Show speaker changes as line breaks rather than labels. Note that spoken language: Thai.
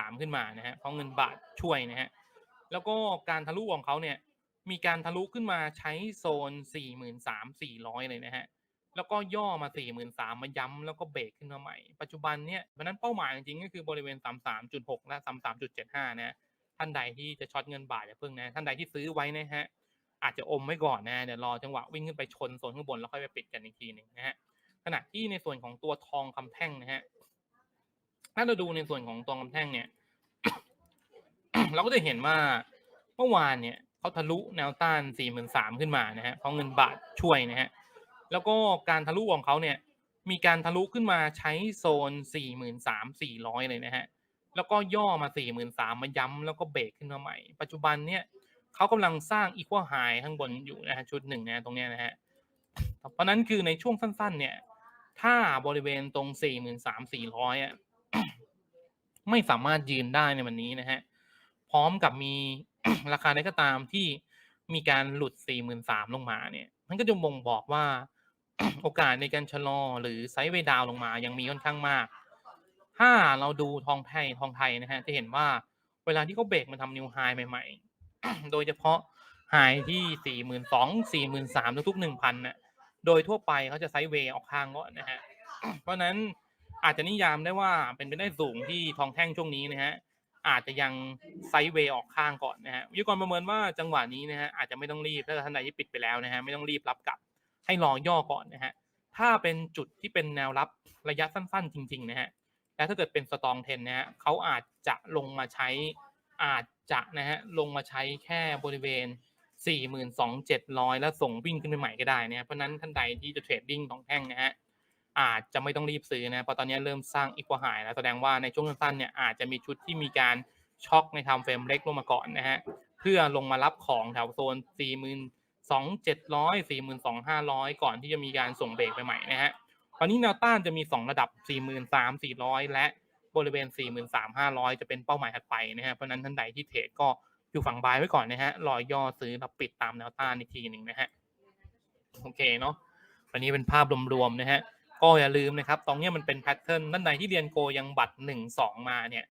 3 ขึ้นมานะฮะเพราะเงินบาทช่วยนะฮะแล้วก็การทะลุของเขาเนี่ยมีการทะลุขึ้นมาใช้โซน 43,400 เลยนะฮะแล้วก็ย่อมา 43,000มาย้ำแล้วก็เบรกขึ้นมาใหม่ ปัจจุบันเนี่ยเพราะนั้นเป้าหมายจริงๆก็คือบริเวณ 33.6 และ 33.75 นะฮะท่านใดที่จะช็อตเงินบาทอย่าเพิ่งนะท่านใดที่ซื้อไว้นะฮะอาจจะอมไว้ก่อนนะเดี๋ยวรอจังหวะวิ่งขึ้นไปชนโซนข้างบนแล้วค่อยไปปิดกันอีกทีหนึ่งนะฮะขณะที่ในส่วนของตัวทองคำแท่งนะฮะ ถ้าเราดูในส่วนของตองคำแท่งเนี่ย เราก็จะเห็นว่าเมื่อวานเนี่ยเขาทะลุแนวต้าน43,000ขึ้นมานะฮะเพราะเงินบาทช่วยนะฮะแล้วก็การทะลุของเขาเนี่ย มีการทะลุขึ้นมาใช้โซน43,400เลยนะฮะแล้วก็ย่อมา43,000มาย้ำแล้วก็เบรกขึ้นมาใหม่ ปัจจุบันเนี่ยเขากำลังสร้างอีควอไฮข้างบนอยู่นะฮะชุดหนึ่งนะตรงเนี้ยนะฮะเพราะนั้นคือในช่วงสั้น ๆ เนี่ย ถ้าบริเวณตรง43,400อะ ไม่สามารถยืนได้ในวันนี้นะฮะ พร้อมกับมีราคาใดก็ตามที่มีการหลุด 43,000 ลงมาเนี่ย มันก็จะบ่งบอกว่าโอกาสในการชะลอหรือไซด์เวย์ดาวลงมายังมีค่อนข้างมาก ถ้าเราดูทองไทยทองไทยนะฮะ จะเห็นว่าเวลาที่เขาเบรกมาทำนิวไฮใหม่ ๆ โดยเฉพาะไฮที่ 42,000 43,000ทุกๆ1,000น่ะ โดยทั่วไปเขาจะไซด์เวย์ออกข้างก่อนนะฮะ เพราะนั้น อาจจะนิยามได้ว่าเป็นไปได้สูงที่ทองแท่งช่วงนี้นะฮะอาจจะยังไซด์เวย์ออกข้างก่อนนะฮะวิทยากรประเมินว่าจังหวะนี้นะฮะอาจจะไม่ต้องรีบถ้าท่านใดที่ปิดไปแล้วนะฮะไม่ต้องรีบรับกลับให้รอย่อก่อนนะฮะถ้าเป็นจุดที่เป็นแนวรับระยะสั้นๆ จริง ๆ นะฮะและถ้าเกิดเป็นสตองเทนนะฮะเขาอาจจะลงมาใช้อาจจะนะฮะลงมาใช้แค่บริเวณ 42,700 แล้วส่งวิ่งขึ้นไปใหม่ก็ได้นะเพราะฉะนั้นท่านใดที่จะเทรดดิ้งทองแท่งนะฮะ อาจจะไม่ต้องรีบซื้อนะเพราะตอนนี้เริ่มสร้างอีกวาหายแล้วแสดงว่าในช่วงสั้นๆเนี่ยอาจจะมีชุดที่มีการช็อคในทม์เฟรมเล็กลงมาก่อนนะฮะเพื่อลงมารับของแถวโซน 42,700 42,500 ก่อนที่จะมีการส่งเบรกไปใหม่นะฮะตอนนี้แนวต้านจะมี 2 ระดับ 43,400 และบริเวณ 43,500 จะเป็นเป้าหมายถัดไปนะฮะเพราะฉะนั้นท่านใดที่เทรดก็อยู่ฝั่งบายไว้ก่อนนะฮะรอย่อซื้อแล้วปิดตามแนวต้านอีกทีหนึ่งนะฮะโอเคเนาะวันนี้เป็นภาพรวมๆนะฮะ ก็อย่าลืมนะครับ ตรงนี้มันเป็นแพทเทิร์นท่านในที่เรียนโกยังบัตรหนึ่งสองมาเนี่ย